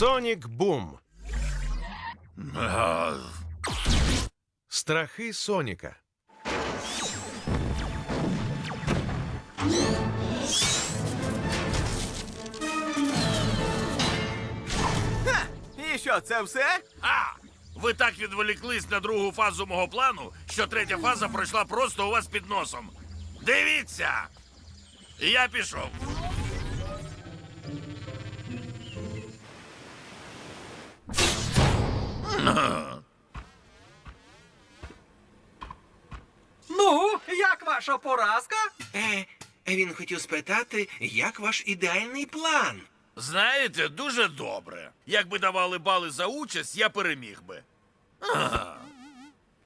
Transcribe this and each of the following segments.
Сонік Бум. Страхи Соніка. І що, це все? А! Ви так відволіклись на другу фазу мого плану, що третя фаза пройшла просто у вас під носом. Дивіться! Я пішов. Ну, як ваша поразка? Е, він хотів спитати, як ваш ідеальний план? Знаєте, дуже добре. Якби давали бали за участь, я переміг би.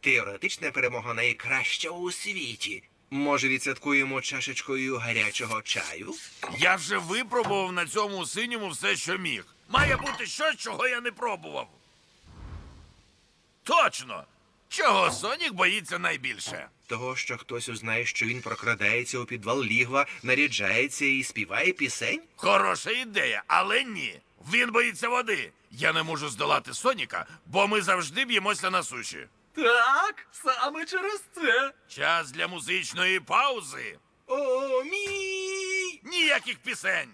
Теоретична перемога найкраща у світі. Може, відсвяткуємо чашечкою гарячого чаю? Я вже випробував на цьому синьому все, що міг. Має бути щось, чого я не пробував. Точно! Чого Сонік боїться найбільше? Того, що хтось узнає, що він прокрадається у підвал лігва, наряджається і співає пісень? Хороша ідея, але ні. Він боїться води. Я не можу здолати Соніка, бо ми завжди б'ємося на суші. Так, саме через це. Час для музичної паузи. О, мій! Ніяких пісень.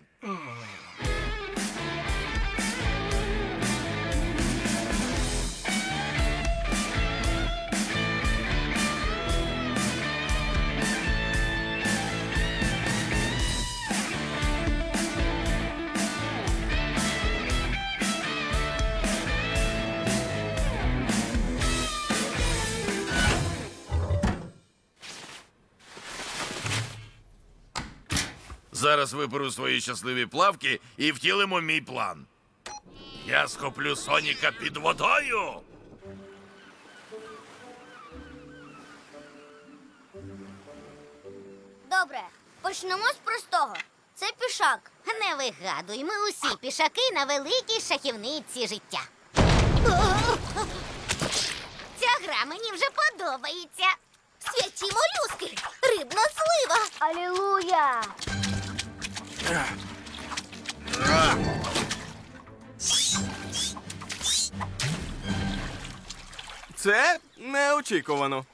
Зараз виберу свої щасливі плавки і втілимо мій план. Я схоплю Соніка під водою. Добре, почнемо з простого. Це пішак. Не вигадуй, ми усі пішаки на великій шахівниці життя. Ця гра мені вже подобається. Святі молюски! Рибна слива! Алілуя! Це неочікувано.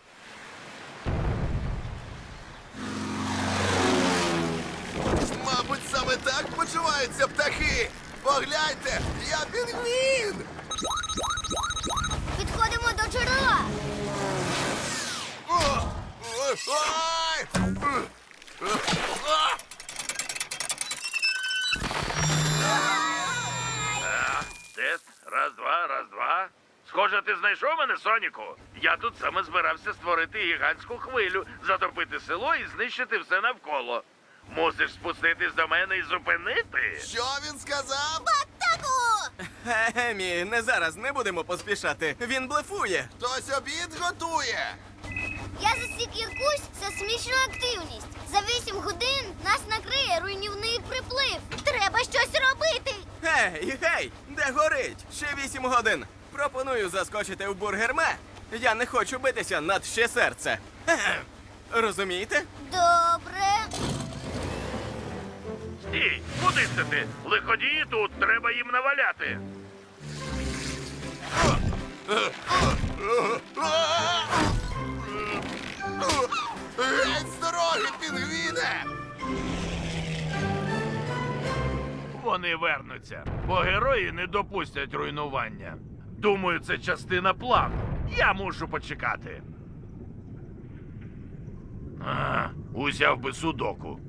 Мабуть, саме так почуваються птахи. Погляньте, я пінгвін! Раз, два. Схоже, ти знайшов мене, Соніку. Я тут саме збирався створити гігантську хвилю, затопити село і знищити все навколо. Мусиш спуститись до мене і зупинити. Що він сказав? Атаку! Емі, не зараз, не будемо поспішати. Він блефує. Хтось обід готує. Я засік якусь сейсмічну активність. За вісім годин нас накриє руйнівний приплив. Треба щось робити. Гей, гей, де горить? Ще вісім годин. Пропоную заскочити в бургерме. Я не хочу битися над ще серце. Ге-ге. Розумієте? Добре. Стій, куди це ти? Лиходії тут, треба їм наваляти. Вони вернуться, бо герої не допустять руйнування. Думаю, це частина плану. Я мушу почекати. А, узяв би судоку.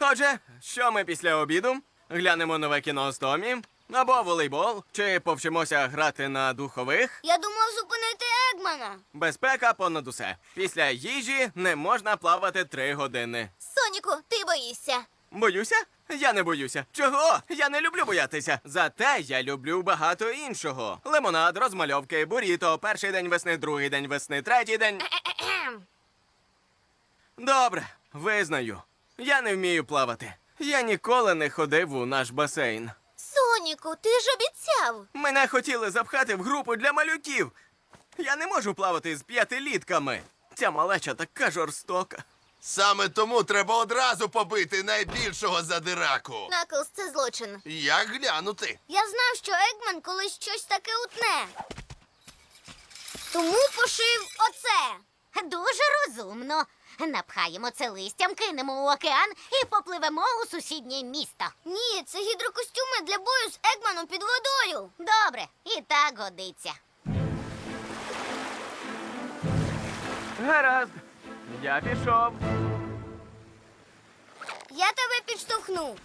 Отже, що ми після обіду? Глянемо нове кіно з Томі? Або волейбол, чи повчимося грати на духових? Я думав зупинити Егмана. Безпека понад усе. Після їжі не можна плавати три години. Соніку, ти боїшся. Боюся? Я не боюся. Чого? Я не люблю боятися. Зате я люблю багато іншого: лимонад, розмальовки, буріто, перший день весни, другий день весни, третій день. Добре, визнаю. Я не вмію плавати. Я ніколи не ходив у наш басейн. Соніку, ти ж обіцяв. Мене хотіли запхати в групу для малюків. Я не можу плавати з п'ятилітками. Ця малеча така жорстока. Саме тому треба одразу побити найбільшого задираку. Наклз це злочин. Як глянути? Я знав, що Егман колись щось таке утне. Тому пошив оце. Дуже розумно. Напхаємо це листям, кинемо у океан і попливемо у сусіднє місто. Ні, це гідрокостюми для бою з Егманом під водою. Добре, і так годиться. Гаразд. Я пішов. Я тебе підштовхну.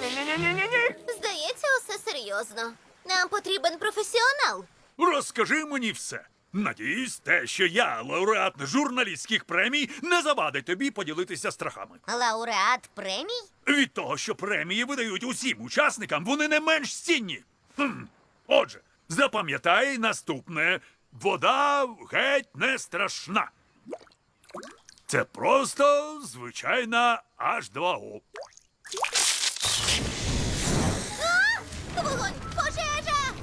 Ні-ні-ні-ні-ні. Здається, усе серйозно. Нам потрібен професіонал. Розкажи мені все. Надіюсь, те, що я лауреат журналістських премій, не завадить тобі поділитися страхами. Лауреат премій? Від того, що премії видають усім учасникам, вони не менш цінні. Хм. Отже, запам'ятай наступне: вода геть не страшна. Це просто звичайна H2O. Вогонь! Пожежа!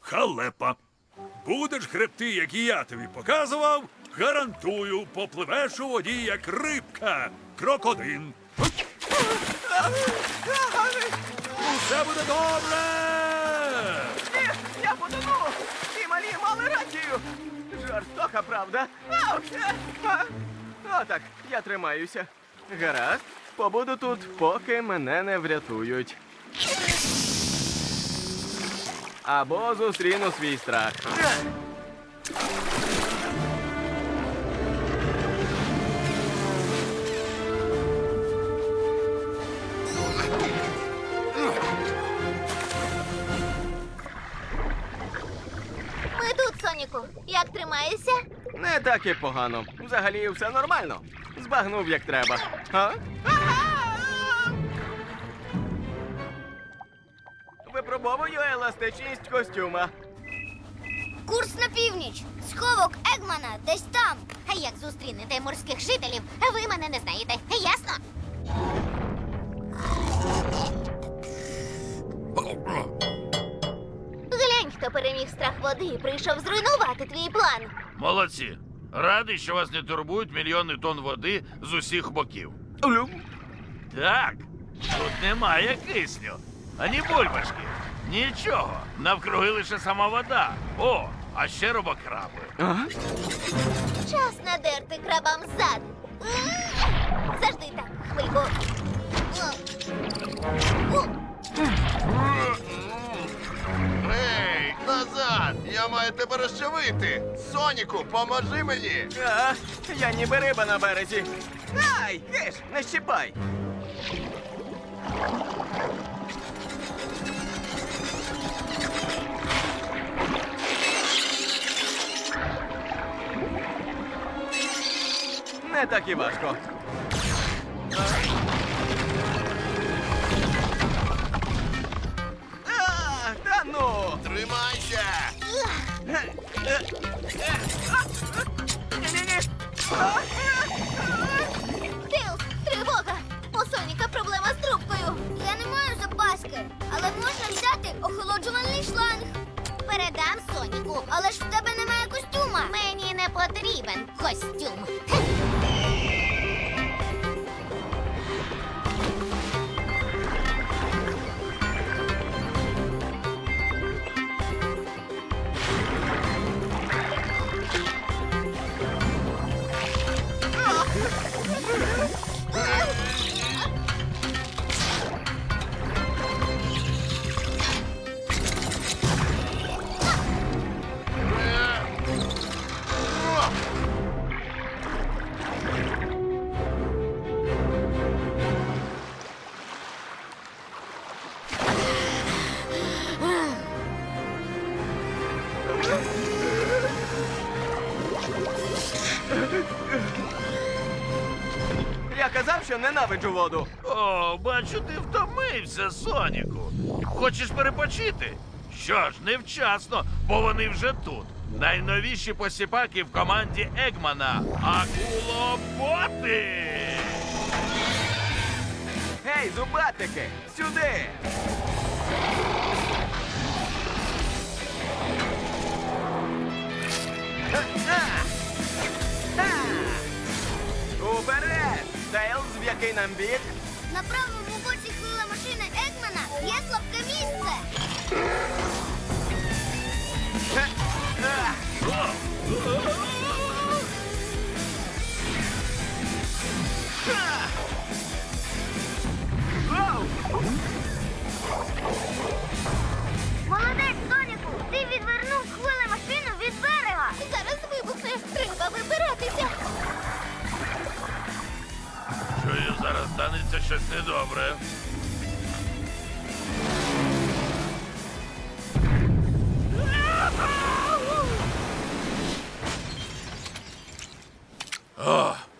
Халепа. Будеш гребти, як і я тобі показував, гарантую, попливеш у воді, як рибка, крокодин. Усе буде добре! Ні, я потону! Ті малі мали рацію! Жорстока правда. Ау! Е, а. Я тримаюся. Гаразд, побуду тут, поки мене не врятують. Або зустріну свій страх. Тримаєшся? Не так і погано. Взагалі все нормально. Збагнув як треба. А? Випробовую еластичність костюма. Курс на північ. Сховок Егмана десь там. А як зустрінете морських жителів, ви мене не знаєте. Ясно? Хто переміг страх води і прийшов зруйнувати твій план. Молодці. Радий, що вас не турбують мільйони тонн води з усіх боків. Лю. Так, тут немає кисню, ані бульбашки. Нічого. Навкруги лише сама вода. О, а ще робокраби. А? Час надерти крабам зад. Завжди так, хвильку. Я маю тебе розчавити! Соніку, поможи мені! А, я ніби риба на березі. Ай, киш, не щіпай. Не так і важко. Тилс, тривога! У Соніка проблема з трубкою. Я не маю запаски, але можна взяти охолоджувальний шланг. Передам Соніку. Але ж в тебе немає костюма. Мені не потрібен костюм. Ненавиджу воду. О, бачу, ти втомився, Соніку. Хочеш перепочити? Що ж, невчасно, бо вони вже тут. Найновіші посіпаки в команді Егмана. Акулоботи! Гей, зубатики! Сюди! Нам бік? На правому боці хвила машини Егмана є слабке місце.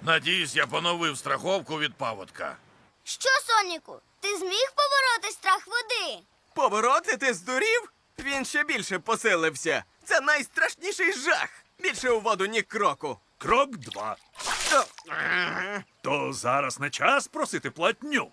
Надіюсь, я поновив страховку від паводка. Що, Соніку? Ти зміг побороти страх води? Побороти ти здурів? Він ще більше посилився. Це найстрашніший жах. Більше у воду ні кроку. Крок два. То зараз не час просити платню.